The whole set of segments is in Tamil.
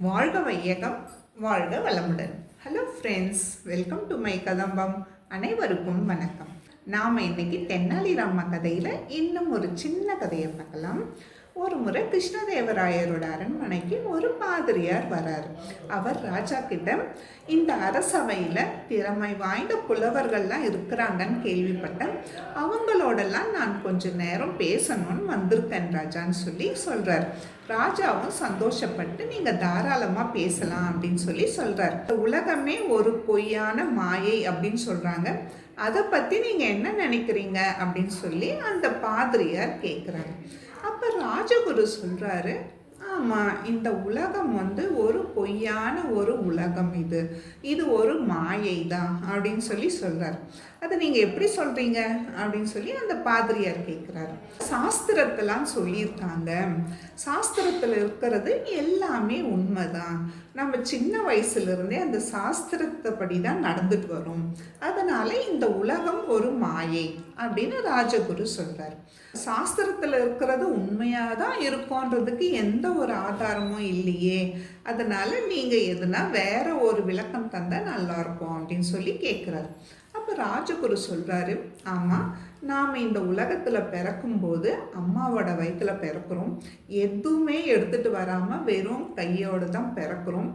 வாழ்க வையகம் வாழ்க வளமுடன். Hello friends welcome to my Kadambam அனைவருக்கும் வணக்கம். நாம் இன்னைக்கு தென்னாலிராம கதையில் இன்னும் ஒரு சின்ன கதையை பார்க்கலாம். ஒரு முறை கிருஷ்ணதேவராயரோட அரண்மனைக்கு ஒரு பாதிரியார் வரார். அவர் ராஜா கிட்ட இந்த அரசவையில் திறமை வாய்ந்த புலவர்கள்லாம் இருக்கிறாங்கன்னு கேள்விப்பட்டேன். அவங்களோடலாம் நான் கொஞ்ச நேரம் பேசணும்னு வந்திருக்கேன் ராஜான்னு சொல்லி சொல்கிறார் ராஜாவும் சந்தோஷப்பட்டு நீங்கள் தாராளமாக பேசலாம் அப்படின்னு சொல்லி சொல்கிறார் உலகமே ஒரு பொய்யான மாயை அப்படின்னு சொல்கிறாங்க அதை பற்றி நீங்கள் என்ன நினைக்கிறீங்க? அப்படின்னு சொல்லி அந்த பாதிரியார் கேட்குறாங்க அப்போ ராஜகுரு சொல்கிறாரு இந்த உலகம் வந்து ஒரு பொய்யான ஒரு உலகம் இது. இது ஒரு மாயை தான் அப்படின்னு சொல்லி சொல்கிறார் அதை நீங்கள் எப்படி சொல்கிறீங்க அப்படின்னு சொல்லி அந்த பாதிரியார் கேட்குறாரு சாஸ்திரத்தெல்லாம் சொல்லியிருக்காங்க. சாஸ்திரத்தில் இருக்கிறது எல்லாமே உண்மைதான். நம்ம சின்ன வயசுலேருந்தே அந்த சாஸ்திரத்தை படி தான் நடந்துட்டு வரும். அதனால் இந்த உலகம் ஒரு மாயை அப்படின்னு ராஜகுரு சொல்கிறார் சாஸ்திரத்தில் இருக்கிறது உண்மையாக தான் இருக்கும்ன்றதுக்கு எந்த ஒரு ஆதாரமும் இல்லையே. அதனால் நீங்கள் எதுனா வேற ஒரு விளக்கம் தந்தால் நல்லாயிருக்கும் அப்படின்னு சொல்லி கேட்குறாரு அப்போ ராஜகுரு சொல்கிறாரு ஆமாம் நாம் இந்த உலகத்தில் பிறக்கும்போது அம்மாவோட வயிற்றில் பிறக்கிறோம். எதுவுமே எடுத்துகிட்டு வராமல் வெறும் கையோடு தான் பிறக்கிறோம்.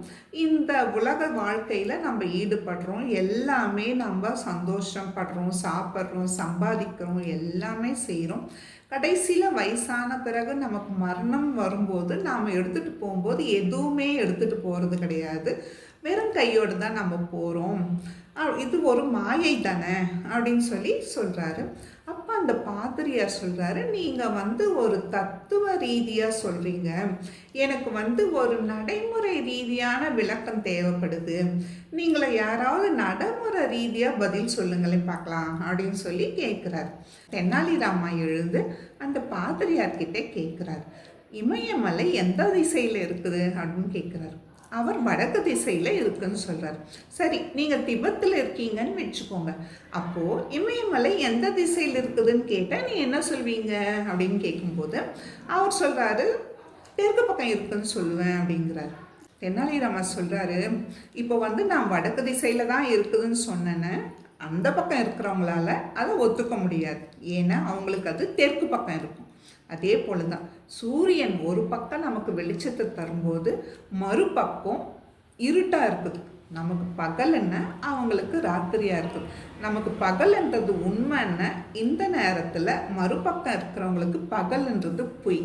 இந்த உலக வாழ்க்கையில் நம்ம ஈடுபடுறோம். எல்லாமே நம்ம சந்தோஷப்படுறோம் சாப்பிட்றோம் சம்பாதிக்கிறோம் எல்லாமே செய்கிறோம் கடைசியில் வயசான பிறகு நமக்கு மரணம் வரும்போது நாம் எடுத்துகிட்டு போகும்போது எதுவுமே எடுத்துகிட்டு போகிறது கிடையாது. வெறும் கையோடு தான் நம்ம போகிறோம் இது ஒரு மாயை தானே? அப்படின்னு சொல்லி சொல்கிறாரு அப்போ அந்த பாதிரியார் சொல்கிறாரு நீங்கள் வந்து ஒரு தத்துவ ரீதியாக சொல்கிறீங்க எனக்கு வந்து ஒரு நடைமுறை ரீதியான விளக்கம் தேவைப்படுது. நீங்களை யாராவது நடைமுறை ரீதியாக பதில் சொல்லுங்களேன் பார்க்கலாம் அப்படின்னு சொல்லி கேட்குறார் தென்னாலிராமா எழுந்து அந்த பாதிரியார்கிட்ட கேட்குறார் இமயமலை எந்த திசையில் இருக்குது? அப்படின்னு கேட்குறாரு அவர் வடக்கு திசையில் இருக்குன்னு சொல்கிறார் சரி நீங்கள் திபத்தில் இருக்கீங்கன்னு வச்சுக்கோங்க. அப்போது இமயமலை எந்த திசையில் இருக்குதுன்னு கேட்டால் நீ என்ன சொல்வீங்க? அப்படின்னு கேட்கும்போது அவர் சொல்கிறாரு தெற்கு பக்கம் இருக்குன்னு சொல்லுவேன் அப்படிங்கிறார். தென்னாலிராமா சொல்கிறாரு இப்போ வந்து நான் வடக்கு திசையில் தான் இருக்குதுன்னு சொன்னேன்னு அந்த பக்கம் இருக்கிறவங்களால அதை ஒத்துக்க முடியாது. ஏன்னா அவங்களுக்கு அது தெற்கு பக்கம் இருக்கும். அதே போல தான் சூரியன் ஒரு பக்கம் நமக்கு வெளிச்சத்தை தரும்போது மறுபக்கம் இருட்டாக இருக்குது. நமக்கு பகல் என்ன? அவங்களுக்கு ராத்திரியாக இருக்குது. நமக்கு பகல்ன்றது உண்மைன்னு இந்த நேரத்தில் மறுபக்கம் இருக்கிறவங்களுக்கு பகல்ன்றது பொய்.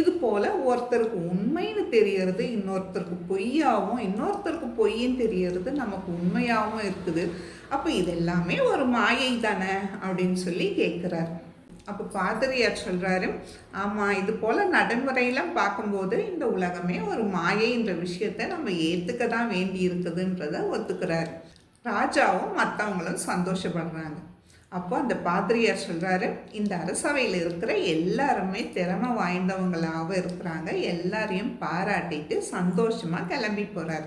இது போல் ஒருத்தருக்கு உண்மைன்னு தெரியறது இன்னொருத்தருக்கு பொய்யாகவும் இன்னொருத்தருக்கு பொய்ன்னு தெரியறது நமக்கு உண்மையாகவும் இருக்குது. அப்போ இது எல்லாமே ஒரு மாயை தானே அப்படின்னு சொல்லி கேட்குறாரு அப்போ பாதிரியார் சொல்கிறாரு ஆமாம் இது போல் நடைமுறையெல்லாம் பார்க்கும்போது இந்த உலகமே ஒரு மாயைன்ற விஷயத்தை நம்ம ஏற்றுக்க தான் வேண்டி இருக்குதுன்றத ஒத்துக்கிறாரு. ராஜாவும் மற்றவங்களும் சந்தோஷப்படுறாங்க. அப்போ அந்த பாதிரியார் சொல்கிறாரு இந்த அரசவையில் இருக்கிற எல்லாருமே திறமை வாய்ந்தவங்களாக இருக்கிறாங்க. எல்லாரையும் பாராட்டிட்டு சந்தோஷமாக கிளம்பி போகிறார்